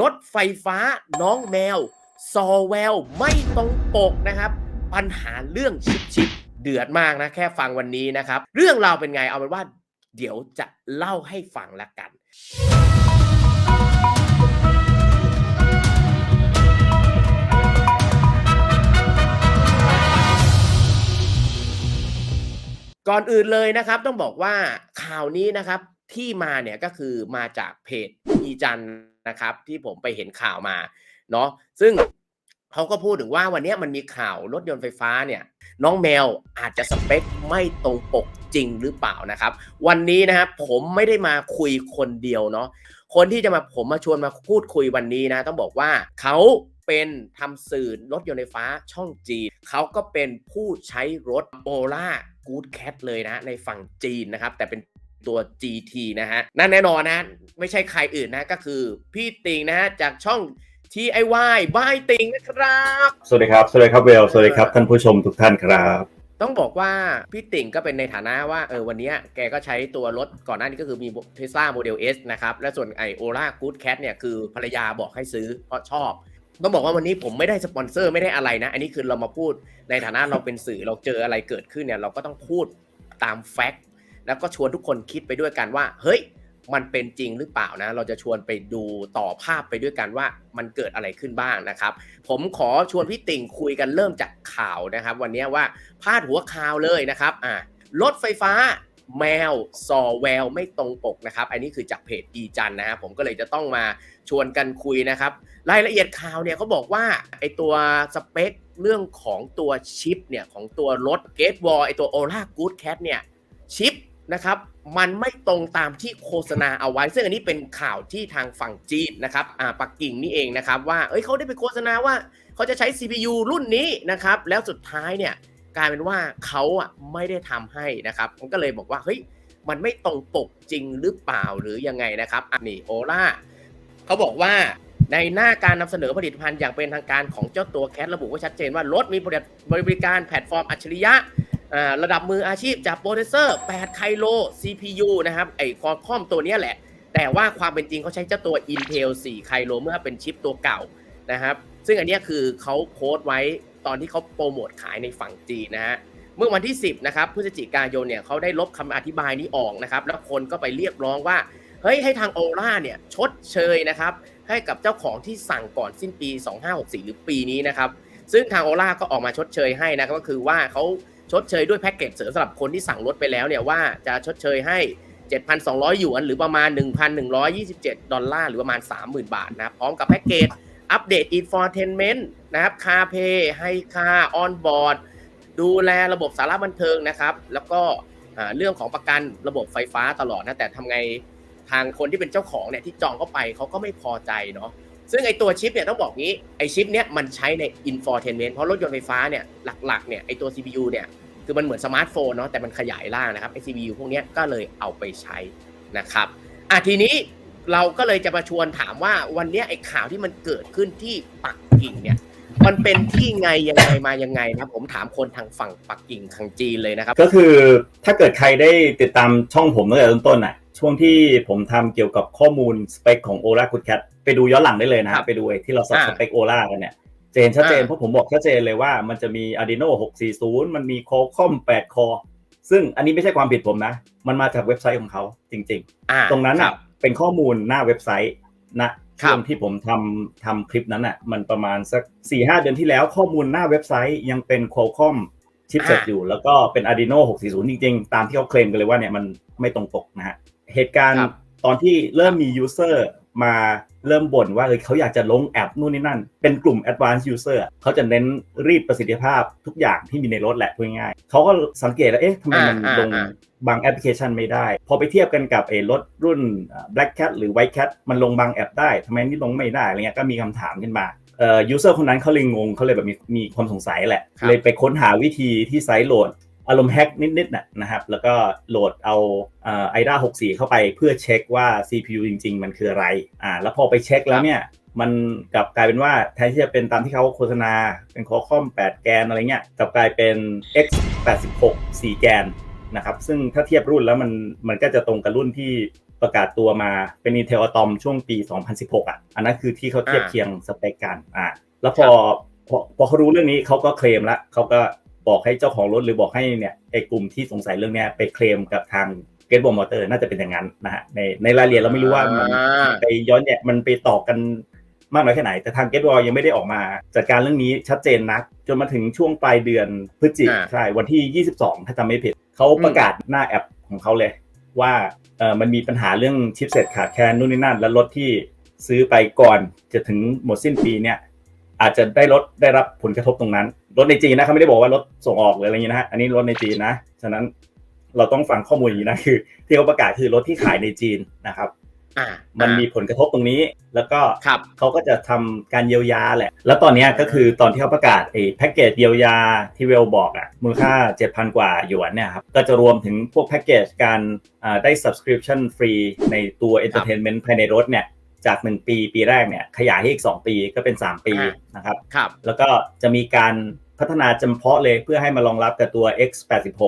รถไฟฟ้าน้องแมว ซอแววไม่ตรงปกนะครับ ปัญหาเรื่องชิปชิปเดือดมากนะแค่ฟังวันนี้นะครับ เรื่องราวเป็นไงเอาเป็นว่า เดี๋ยวจะเล่าให้ฟังละกันก่อนอื่นเลยนะครับต้องบอกว่าข่าวนี้นะครับที่มาเนี่ยก็คือมาจากเพจอีจัน นะครับที่ผมไปเห็นข่าวมาเนาะซึ่งเขาก็พูดถึงว่าวันนี้มันมีข่าวรถยนต์ไฟฟ้าเนี่ยน้องแมวอาจจะสเปคไม่ตรงปกจริงหรือเปล่านะครับ วันนี้นะครับผมไม่ได้มาคุยคนเดียวเนาะคนที่จะมาผมมาชวนมาพูดคุยวันนี้นะ ต้องบอกว่าเขาเป็นทำสื่อรถยนต์ไฟฟ้าช่องจีนเขาก็เป็นผู้ใช้รถโอล่ากูดแคทเลยนะในฝั่งจีนนะครับ แต่เป็น ตัว GT นะฮะ นั่นแน่นอนนะ ไม่ใช่ใครอื่นนะก็คือพี่ติงนะฮะ จากช่อง TIY บายติงนะครับ สวัสดีครับ สวัสดีครับเวล สวัสดีครับ ท่านผู้ชมทุกท่านครับ ต้องบอกว่าพี่ติ่งก็เป็นในฐานะว่าเออวันเนี้ยแกก็ใช้ตัวรถก่อนหน้านี้ก็คือมีเทสลาโมเดล S นะครับ และส่วนไอโอล่ากูดแคทเนี่ยคือภรรยาบอกให้ซื้อเพราะชอบต้องบอกว่าวันนี้ผมไม่ได้สปอนเซอร์ไม่ได้อะไรนะ อันนี้คือเรามาพูดในฐานะเราเป็นสื่อเราเจออะไรเกิดขึ้นเนี่ยเราก็ต้องพูดตามแฟกต์ แล้วก็ชวนทุกคนคิดไปด้วยกันว่า เฮ้ย มันเป็นจริงหรือเปล่านะ เราจะชวนไปดูต่อภาพไปด้วยกันว่ามันเกิดอะไรขึ้นบ้างนะครับ ผมขอชวนพี่ติ่งคุยกันเริ่มจากข่าวนะครับ วันนี้ว่าพาดหัวข่าวเลยนะครับอ่ารถไฟฟ้าแมวซอแววไม่ตรงปกนะครับ อันนี้คือจากเพจอีจันนะครับผมก็เลยจะต้องมาชวนกันคุยนะครับ รายละเอียดข่าวเนี่ยเขาบอกว่าไอตัวสเปคเรื่องของตัวชิปเนี่ยของตัวรถเกตวอลไอตัว Ola Good Cat เนี่ยชิป นะครับ มันไม่ตรงตามที่โฆษณาเอาไว้ ซึ่งอันนี้เป็นข่าวที่ทางฝั่งจีนนะครับอ่าปักกิ่งนี่เองนะครับ ว่าเอ้ยเขาได้ไปโฆษณาว่าเขาจะใช้ CPU รุ่นนี้นะครับ แล้วสุดท้ายเนี่ยกลายเป็นว่าเขาอะไม่ได้ทำให้นะครับมันก็เลยบอกว่าเฮ้ยมันไม่ตรงปกจริงหรือเปล่าหรือยังไงนะครับอันนี้โอล่าเขาบอกว่าในหน้าการนำเสนอผลิตภัณฑ์อย่างเป็นทางการของเจ้าตัวแคทระบุไว้ชัดเจนว่า รถมีบริการแพลตฟอร์มอัจฉริยะ ระดับมืออาชีพจากโปรเซสเซอร์ 8 ไคโล CPU นะครับ ไอ้คอคอมตัวนี้แหละ แต่ว่าความเป็นจริงเขาใช้เจ้าตัว Intel 4 ไคโลเมื่อเป็นชิปตัวเก่านะครับ ซึ่งอันนี้คือเขาโพสต์ไว้ตอนที่เขาโปรโมทขายในฝั่งจีนนะฮะ เมื่อวันที่ 10 นะครับพฤศจิกายนเนี่ยเขาได้ลบคำอธิบายนี้ออกนะครับ แล้วคนก็ไปเรียกร้องว่า เฮ้ยให้ทางโอล่าเนี่ยชดเชยนะครับ ให้กับเจ้าของที่สั่งก่อนสิ้นปี 2564 หรือปีนี้นะครับ ซึ่งทางโอล่าก็ออกมาชดเชยให้นะครับก็คือว่าเขา ชดเชยด้วยแพ็กเกจเสริมสำหรับคนที่สั่งรถไปแล้วเนี่ยว่าจะชดเชยให้ 7,200 หยวน หรือประมาณ 1,127 ดอลลาร์ หรือประมาณ 30,000 บาทนะ พร้อมกับแพ็กเกจอัปเดต infotainment นะครับ car pay ให้คา on board ดูแลระบบสารบันเทิงนะครับ แล้วก็เรื่องของประกันระบบไฟฟ้าตลอดนะ แต่ทำไงทางคนที่เป็นเจ้าของเนี่ยที่จองเข้าไปเขาก็ไม่พอใจเนาะ ซึ่งไอตัวชิปเนี่ยต้องบอกงี้ไอชิปเนี่ยมันใช้ใน infotainment เพราะรถยนต์ไฟฟ้าเนี่ยหลักๆเนี่ยไอตัว CPU เนี่ยคือมันเหมือนสมาร์ทโฟนเนาะแต่มันขยายล่างนะครับไอ CPU พวกเนี้ยก็เลยเอาไปใช้นะครับอะทีนี้เราก็เลยจะมาชวนถามว่าวันเนี้ยไอข่าวที่มันเกิดขึ้นที่ปักกิ่งเนี่ยมันเป็นที่ไงยังไงมายังไงนะผมถามคนทางฝั่งปักกิ่งทางจีนเลยนะครับ ก็คือถ้าเกิดใครได้ติดตามช่องผมตั้งแต่ต้นๆน่ะ ช่วงที่ผมทำเกี่ยวกับข้อมูลสเปคของ Ola Good Cat ไปดูย้อนหลังได้เลยนะครับไปดูไอ้ที่เราสับอ่าสเปค Ola กันเนี่ยจะเห็นชัดเจนอ่าเพราะผมบอกชัดเจนเลยว่ามันจะมี Adreno 640 มันมี Qualcomm 8 Core ซึ่งอันนี้ไม่ใช่ความผิดผมนะ มันมาจากเว็บไซต์ของเขาจริงๆอ่าตรงนั้นคอะบเป็นข้อมูลหน้าเว็บไซต์นะครับช่วงที่ผมทำทำคลิปนั้นอะมันประมาณสัก4ี่หเดือนที่แล้วข้อมูลหน้าเว็บไซต์ยังเป็น Qualcomm ชิปเซ็ตอ่าอยู่แล้วก็เป็น Adreno 640 จริง ๆ ตามที่เขาเคลมกันเลยว่าเนี่ยมันไม่ตรงปกนะฮะ เหตุการณ์ครับตอนที่เริ่มมียูเซอร์มาเริ่มบ่นว่าเออเขาอยากจะลงแอปนู่นนี่นั่น เป็นกลุ่ม Advanced User อะเขาจะเน้นรีดประสิทธิภาพทุกอย่างที่มีในรถแหละพูดง่ายๆเขาก็สังเกตแล้วเอ๊ะทำไมมันอ่าลงอ่าบางแอปพลิเคชันไม่ได้ พอไปเทียบกันกับไอ้รถรุ่นเอ่อ Black Cat หรือ White Cat มันลงบางแอปได้ทำไมนี่ลงไม่ได้อะไรเงี้ยก็มีคำถามขึ้นมาเอ่อยูเซอร์คนนั้นเขาเลยงงเขาเลยแบบมีมีความสงสัยแหละครับเลยไปค้นหาวิธีที่ไซต์โหลด อารมณ์แฮกนิดๆนะนะครับ แล้วก็โหลดเอาเอ่อ IDA 64เข้าไปเพื่อเช็คว่า CPU จริง ๆ มันคืออะไรอ่าแล้วพอไปเช็คแล้วเนี่ยมันกลับกลายเป็นว่าแทนที่จะเป็นตามที่เขาโฆษณา เป็นคอคอม 8 แกนอะไรเงี้ยกลับกลายเป็น X 86 4 แกนนะครับ ซึ่งถ้าเทียบรุ่นแล้วมันมันก็จะตรงกับรุ่นที่ประกาศตัวมาเป็น Intel Atom ช่วงปี 2016 อะ อันนั้นคือที่เขาเทียบเคียงสเปคกันอ่าแล้วพอพอพอเขารู้เรื่องนี้เขาก็เคลมล้วเขาก็ บอกให้เจ้าของรถหรือบอกให้เนี่ยไอ้กลุ่มที่สงสัยเรื่องเนี้ยไปเคลมกับทาง g e t b o m Motor น่าจะเป็นอย่างนั้นนะฮะในในรายละเอียดเราไม่รู้ว่ามันอ่าไปย้อนเนี่ยมันไปต่อกันมากน้อยแค่ไหน แต่ทาง g e t b o y ยังไม่ได้ออกมาจัดการเรื่องนี้ชัดเจนนัก จนมาถึงช่วงปลายเดือนพฤศจิกอ่าใช่วันที่ 22 ถ้าจำไม่ผิดเขาประกาศหน้าแอปของเขาเลย ว่าเออมันมีปัญหาเรื่องชิปเซ็ตขาดแคลนนู่นนี่นั่น แล้วรถที่ซื้อไปก่อนจะถึงหมดสิ้นปีเนี่ย อาจจะได้รถได้รับผลกระทบตรงนั้นรถในจีนนะเขาไม่ได้บอกว่ารถส่งออกหรืออะไรอย่างนี้นะฮะอันนี้รถในจีนนะฉะนั้นเราต้องฟังข้อมูลอย่างนี้นะคือ ที่เขาประกาศคือรถที่ขายในจีนนะครับอ่ามันมีผลกระทบตรงนี้แล้วก็ครับเขาก็จะทำการเยียวยาแหละ แล้วตอนเนี้ยก็คือตอนที่เขาประกาศไอ้แพ็กเกจเยียวยาที่เวลบอกอะมูลค่า 7,000 กว่าหยวนเนี่ยครับก็จะรวมถึงพวกแพ็กเกจการอ่าได้ subscription ฟรีในตัว entertainment ภายในรถเนี่ย จาก1ปีปีแรกเนี่ยขยายให้อีก2ปีก็เป็น3ปีอ่านนะครับครับแล้วก็จะมีการพัฒนาจำเพาะเลยเพื่อให้มารองรับกับตัว X86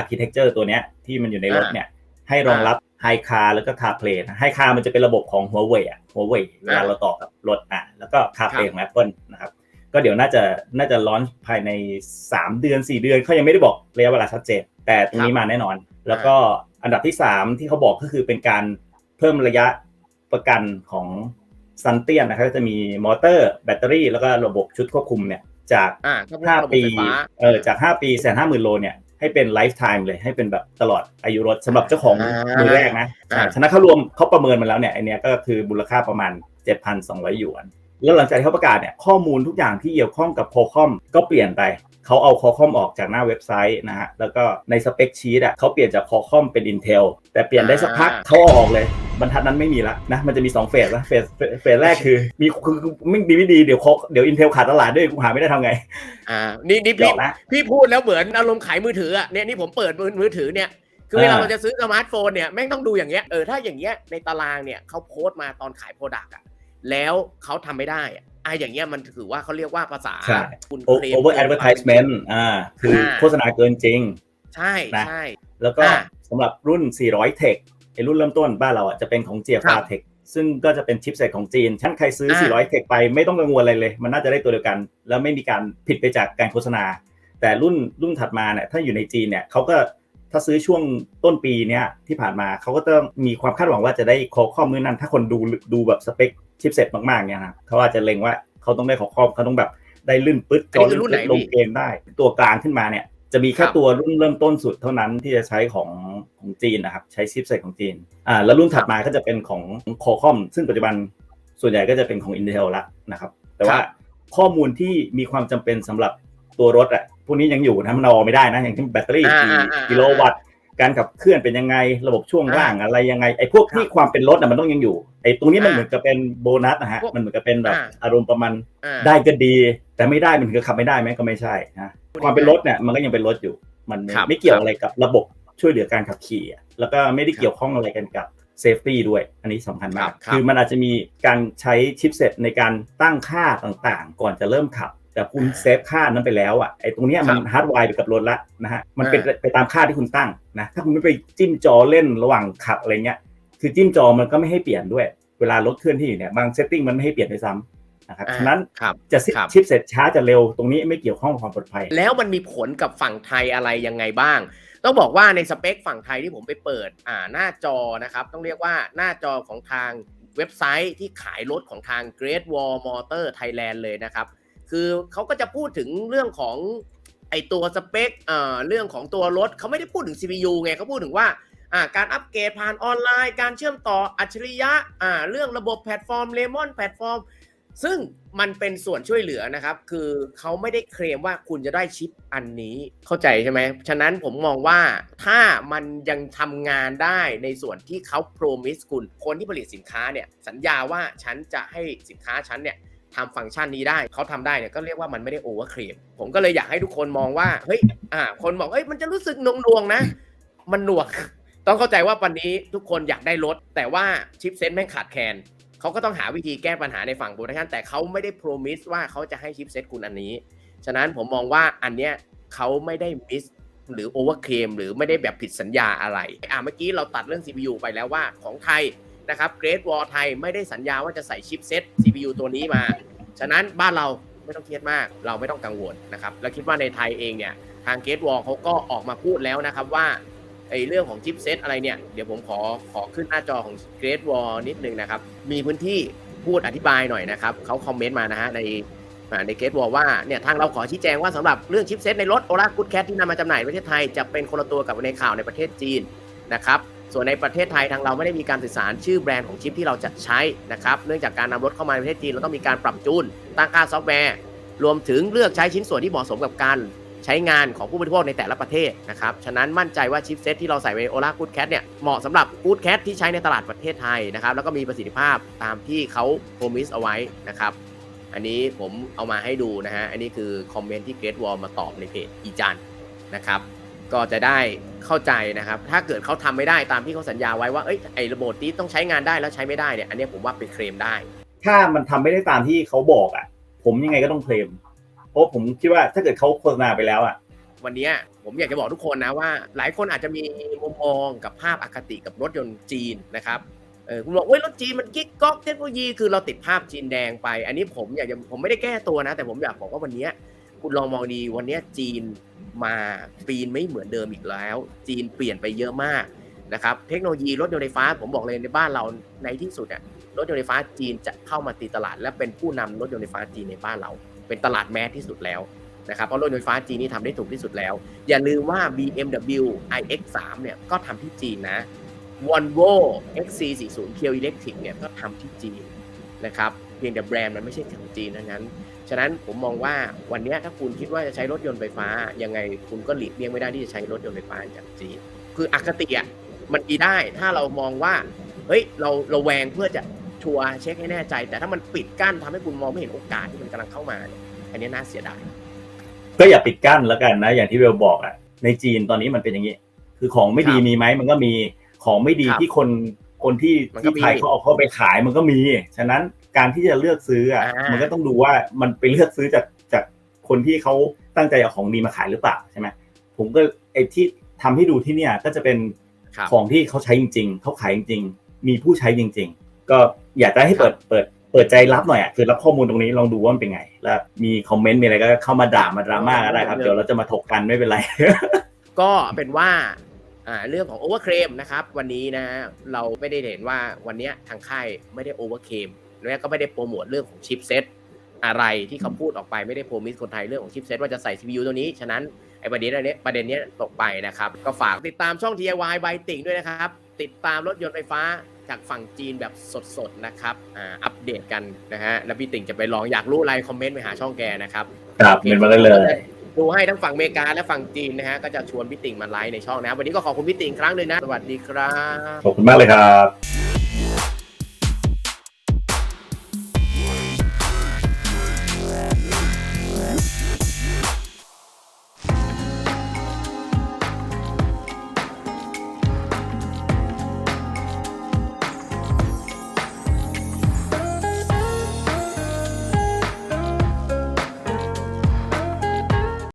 architecture ตัวเนี้ยที่มันอยู่ในรถเนี่ยให้รองรับ High Car แล้วก็ CarPlay นะ High Car มันจะเป็นระบบของ Huawei อะ Huawei เวลาเราต่อกับรถอะแล้วก็ CarPlay ของ Apple นะครับก็เดี๋ยวน่าจะน่าจะลอนภายใน 3 เดือน 4 เดือนเขายังไม่ได้บอกระยะเวลาชัดเจน แต่ตรงนี้มาแน่นอน แล้วก็อันดับที่ 3 ที่เขาบอกก็คือเป็นการเพิ่มระยะ ประกันของซันเตียนนะครับก็จะมีมอเตอร์แบตเตอรี่ แล้วก็ระบบชุดควบคุมเนี่ย จากอ่าก็เป็นห้าระบบปีไฟฟ้าเออจากห้าปีแสนห้าหมื่นโลเนี่ยให้เป็นไลฟ์ไทม์เลยให้เป็นแบบตลอดอายุรถสำหรับเจ้าของอ่ามือแรกนะอ่าฉะนั้นเขารวมเขาประเมินมาแล้วเนี่ยไอเนี้ยก็คือมูลค่าประมาณ 7,200 หยวน แล้วหลังจากที่เขาประกาศเนี่ยข้อมูลทุกอย่างที่เกี่ยวข้องกับโคคอมก็เปลี่ยนไปเขาเอาคอคอมออกจากหน้าเว็บไซต์นะฮะ แล้วก็ในสเปคชีตอะเขาเปลี่ยนจากคอคอมเป็น Intel แต่เปลี่ยนได้สักพักเขาเอาออกเลยบรรทัดนั้นไม่มีละนะ มันจะมี 2 เฟสนะเฟสเฟสเฟสแรกคือ มีคือคือไม่ดีไม่ดีเดี๋ยวเขาเดี๋ยว Intel ขาดตลาดด้วยกูหาไม่ได้ทำไง อ่า นี่นี่หยพี่อกนะพี่พูดแล้วเหมือนอารมณ์ขายมือถืออะเนี่ยนี่ผมเปิดมือมือถือเนี่ยคือเวลาอ่าเราจะซื้อสมาร์ทโฟนเนี่ยแม่งต้องดูอย่างเงี้ยเออถ้าอย่างเงี้ยในตารางเนี่ยเขาโพสต์มาตอนขายโปรดักต์อะ แล้วเขาทำไม่ได้อะอะอย่างเงี้ยมันถือว่าเขาเรียกว่าภาษาใช่คุณ O- เคลม over advertisement อ่า คืออาโฆษณาเกินจริง ใช่นะใช่แล้วก็อ่าสำหรับรุ่น 400 Tech ไอ้รุ่นเริ่มต้นบ้านเราอะจะเป็นของเจียครัฟาบเทคซึ่งก็จะเป็นชิปเซตของจีน ชั้นใครซื้ออ่า400 Tech ไปไม่ต้องกังวลอะไรเลย มันน่าจะได้ตัวเดียวกัน แล้วไม่มีการผิดไปจากการโฆษณา แต่รุ่นรุ่นถัดมาเนี่ยถ้าอยู่ในจีนเนี่ยเขาก็ถ้าซื้อช่วงต้นปีเนี้ยที่ผ่านมาเขาก็ต้องมีความคาดหวังว่าจะได้คอคอมมือนั้น ถ้าคนดูดูแบบสเปค ชิปเซตมากๆเนี่ยนะเขาอาจจะเล็งว่าเขาต้องได้คอคอมเขาต้องแบบได้ลื่นปึ๊ดจอันอนี้คือรุ่นไหนลงพี่เกมได้ ตัวกลางขึ้นมาเนี่ย จะมีแค่ครับตัวรุ่นเริ่มต้นสุดเท่านั้นที่จะใช้ของของจีนนะครับ ใช้ชิปเซตของจีนอ่าแล้วรุ่นถัดมาก็จะเป็นของคอคอมซึ่งปัจจุบันส่วนใหญ่ก็จะเป็นของ Intel ละนะครับ แต่ว่าครับข้อมูลที่มีความจำเป็นสำหรับตัวรถอะพวกนี้ยังอยู่นะมันเอาออกไม่ได้นะอย่างเช่นแบตเตอรี่อ่ากี่อ่าอ่ากิโลวัตต์ การขับเคลื่อนเป็นยังไงระบบช่วงล่างอะไรยังไงไอ้พวกที่ความเป็นรถอะมันต้องยังอยู่ไอ้ตรงนี้มันอ่าเหมือนกับเป็นโบนัสนะฮะพวกมันเหมือนกับเป็นแบบอ่าอารมณ์ประมาณอ่าได้ก็ดี แต่ไม่ได้มันคือขับไม่ได้ไหมก็ไม่ใช่นะความเป็นรถเนี่ยมันก็ยังเป็นรถอยู่ มันครับไม่เกี่ยวอะไรกับระบบช่วยเหลือการขับขี่อะแล้วก็ไม่ได้เกี่ยวข้องอะไรกันกับเซฟตี้ด้วย อันนี้สำคัญมากครับครับคือมันอาจจะมีการใช้ชิปเซตในการตั้งค่าต่างๆ ก่อนจะเริ่มขับ แต่คุณเซฟค่านั้นไปแล้วอะไอ้ตรงเนี้ยมันฮาร์ดไวร์ไปกับรถละนะฮะมันเป็นอ่าไปตามค่าที่คุณตั้งนะถ้าคุณไม่ไปจิ้มจอเล่นระหว่างขับอะไรเงี้ยคือจิ้มจอมันก็ไม่ให้เปลี่ยนด้วย เวลารถเคลื่อนที่อยู่เนี่ยบางเซตติ้งมันไม่ให้เปลี่ยนด้วยซ้ำนะครับอ่าฉะนั้นครับจะซิครับชิปเสร็จช้าจะเร็วตรงนี้ไม่เกี่ยวข้องกับความปลอดภัย แล้วมันมีผลกับฝั่งไทยอะไรยังไงบ้าง ต้องบอกว่าในสเปคฝั่งไทยที่ผมไปเปิดอ่าหน้าจอนะครับต้องเรียกว่าหน้าจอของทางเว็บไซต์ที่ขายรถของทาง Great Wall Motor Thailand เลยนะครับ คือเขาก็จะพูดถึงเรื่องของไอตัวสเปคเอ่อเรื่องของตัวรถเขาไม่ได้พูดถึง CPU ไงเขาพูดถึงว่าอ่าการอัปเกรดผ่านออนไลน์ การเชื่อมต่ออัจฉริยะอ่าเรื่องระบบแพลตฟอร์มเลมอนแพลตฟอร์มซึ่งมันเป็นส่วนช่วยเหลือนะครับ คือเขาไม่ได้เคลมว่าคุณจะได้ชิปอันนี้เข้าใจใช่ไหม ฉะนั้นผมมองว่าถ้ามันยังทำงานได้ในส่วนที่เขาโปรมิสคุณ คนที่ผลิตสินค้าเนี่ยสัญญาว่าฉันจะให้สินค้าฉันเนี่ย ทำฟังก์ชันนี้ได้เขาทำได้เนี่ยก็เรียกว่ามันไม่ได้โอเวอร์เคลมผมก็เลยอยากให้ทุกคนมองว่าเฮ้ยอ่าคนบอกเอ้ยมันจะรู้สึกหนวงนะ มันหนวงต้องเข้าใจว่าวันนี้ทุกคนอยากได้รถ แต่ว่าชิปเซ็ตแม่งขาดแคลนเขาก็ต้องหาวิธีแก้ปัญหาในฝั่งโปรดักชันแต่เขาไม่ได้ promise ว่าเขาจะให้ชิปเซ็ตคุณอันนี้ ฉะนั้นผมมองว่าอันเนี้ยเขาไม่ได้ miss หรือโอเวอร์เคมหรือไม่ได้แบบผิดสัญญาอะไร อะเมื่อกี้เราตัดเรื่อง CPU ไปแล้วว่าของไทย นะครับเกรดวอลไทยไม่ได้สัญญาว่าจะใส่ชิปเซ็ต CPU ตัวนี้มา ฉะนั้นบ้านเราไม่ต้องเครียดมาก เราไม่ต้องกังวลนะครับแล้วคิดว่าในไทยเองเนี่ยทางเกรดวอลเขาก็ออกมาพูดแล้วนะครับว่าไอ้เรื่องของชิปเซ็ตอะไรเนี่ยเดี๋ยวผมขอขอขึ้นหน้าจอของเกรดวอลนิดนึงนะครับ มีพื้นที่พูดอธิบายหน่อยนะครับเขาคอมเมนต์มานะฮะในในเกตบอกว่าเนี่ยทางเราขอชี้แจงว่าสำหรับเรื่องชิปเซตในรถโอ a า Good Cat ที่นำมาจำหน่ายในประเทศไทย จะเป็นคนละตัวกับในข่าวในประเทศจีนนะครับ ส่วนในประเทศไทยทางเราไม่ได้มีการสื่อสารชื่อแบรนด์ของชิปที่เราจะใช้นะครับเนื่องจากการนำรถเข้ามาในประเทศจีนเราต้องมีการปรับจูนตั้งค่าซอฟต์แวร์ รวมถึงเลือกใช้ชิ้นส่วนที่เหมาะสมกับการใช้งานของผู้บริโภคในแต่ละประเทศนะครับฉะนั้นมั่นใจว่าชิปเซตที่เราใส่ในโอ a า Good Cat เนี่ยเหมาะสำหรับ Good Cat ที่ใช้ในตลาดประเทศไทยนะครับแล้วก็มีประสิทธิภาพตามที่เขาโ r o มิสเอาไว้นะครับอันนี้ผมเอามาให้ดูนะฮะอันนี้คือคอมเมนต์ที่เกรดวอลมาตอบในเพจอีจันนะครับ ก็จะได้เข้าใจนะครับ ถ้าเกิดเขาทำไม่ได้ตามที่เขาสัญญาไว้ว่าเอ้ยไอ้ระบบนี้ต้องใช้งานได้แล้วใช้ไม่ได้เนี่ยอันนี้ผมว่าเป็นเคลมได้ ถ้ามันทำไม่ได้ตามที่เขาบอกอะ ผมยังไงก็ต้องเคลมเพราะผมคิดว่าถ้าเกิดเขาโฆษณาไปแล้วอะ วันนี้ผมอยากจะบอกทุกคนนะว่า หลายคนอาจจะมีมุมมองกับภาพอคติกับรถยนต์จีนนะครับเออคุณบอกเว้ยรถจีนมันกิ๊กก๊อกเทคโนโลยีคือเราติดภาพจีนแดงไป อันนี้ผมอยากจะผมไม่ได้แก้ตัวนะ แต่ผมอยากบอกว่าวันเนี้ย คุณลองมองดีวันนี้จีนมาปีนไม่เหมือนเดิมอีกแล้ว จีนเปลี่ยนไปเยอะมากนะครับ เทคโนโลยีรถยนต์ไฟฟ้าผมบอกเลยในบ้านเราในที่สุดอะรถยนต์ไฟฟ้าจีนจะเข้ามาตีตลาด และเป็นผู้นำรถยนต์ไฟฟ้าจีนในบ้านเรา เป็นตลาดแมสที่สุดแล้วนะครับเพราะรถยนต์ไฟฟ้าจีนนี่ทำได้ถูกที่สุดแล้ว อย่าลืมว่า BMW iX3 เนี่ยก็ทำที่จีนนะ Volvo XC40 k i o Electric เนี่ยก็ทำที่จีนนะครับ เพียงแต่แบรนด์มันไม่ใช่ของจีนทั้งนั้น ฉะนั้นผมมองว่าวันเนี้ยถ้าคุณคิดว่าจะใช้รถยนต์ไฟฟ้า ยังไงคุณก็หลีกเลี่ยงไม่ได้ที่จะใช้รถยนต์ไฟฟ้าจากจีน คืออคติอะมันมีได้ถ้าเรามองว่าเฮ้ยเราเราแวงเพื่อจะชัวร์เช็คให้แน่ใจ แต่ถ้ามันปิดกั้นทำให้คุณมองไม่เห็นโอกาสที่มันกำลังเข้ามาเนี่ยอันนี้น่าเสียดายก็อย่าปิดกั้นแล้วกันนะ อย่างที่เวลบอกอะในจีนตอนนี้มันเป็นอย่างนี้ คือของไม่ดีครับมีไหมมันก็มีของไม่ดีครับที่คนคนที่มันก็ที่มีไทยเขาเอาเข้าไปขายมันก็มี ฉะนั้น การที่จะเลือกซื้ออะอ่ามัมันก็ต้องดูว่ามันไปเลือกซื้อจากจากคนที่เขาตั้งใจเอาของดีมาขายหรือเปล่าใช่ไหมผมก็ไอ้ที่ทำให้ดูที่เนี่ยก็จะเป็นครับของที่เขาใช้จริง ๆเขาขายจริง ๆ มีผู้ใช้จริง ๆ ก็อยากจะให้เปิดเปิดเปิดใจรับหน่อยอะคือรับข้อมูลตรงนี้ลองดูว่ามันเป็นไง แล้วมีคอมเมนต์มีอะไรก็เข้ามาด่ามาดราม่าก็ได้ครับเดี๋ยวเราจะมาถกกันไม่เป็นไร ก็เป็นว่าอ่าเรื่องของโอเวอร์เคลมนะครับ วันนี้นะเราไม่ได้เห็นว่าวันเนี้ยทางค่ายไม่ได้โอเวอร์เคลม และก็ไม่ได้โปรโมทเรื่องของชิปเซตอะไรที่เขาพูดออกไปไม่ได้โปรมิสคนไทยเรื่องของชิปเซตว่าจะใส่ CPU ตัวนี้ ฉะนั้นไอ้ประเด็นอันเนี้ยประเด็นเนี้ยตกไปนะครับ ก็ฝากติดตามช่อง DIY บายติ่งด้วยนะครับ ติดตามรถยนต์ไฟฟ้าจากฝั่งจีนแบบสดๆนะครับอ่าอัปเดตกันนะฮะแล้วพี่ติ่งจะไปลองอยากรู้อะไรคอมเมนต์ไปหาช่องแกนะครับครับเป็นมาได้เลย ดูให้ทั้งฝั่งอเมริกาและฝั่งจีนนะฮะก็จะชวนพี่ติ่งมาไลฟ์ในช่องนะวันนี้ก็ขอบคุณพี่ติ่งอีกครั้งหนึ่งนะสวัสดีครับขอบคุณมากเลยครับ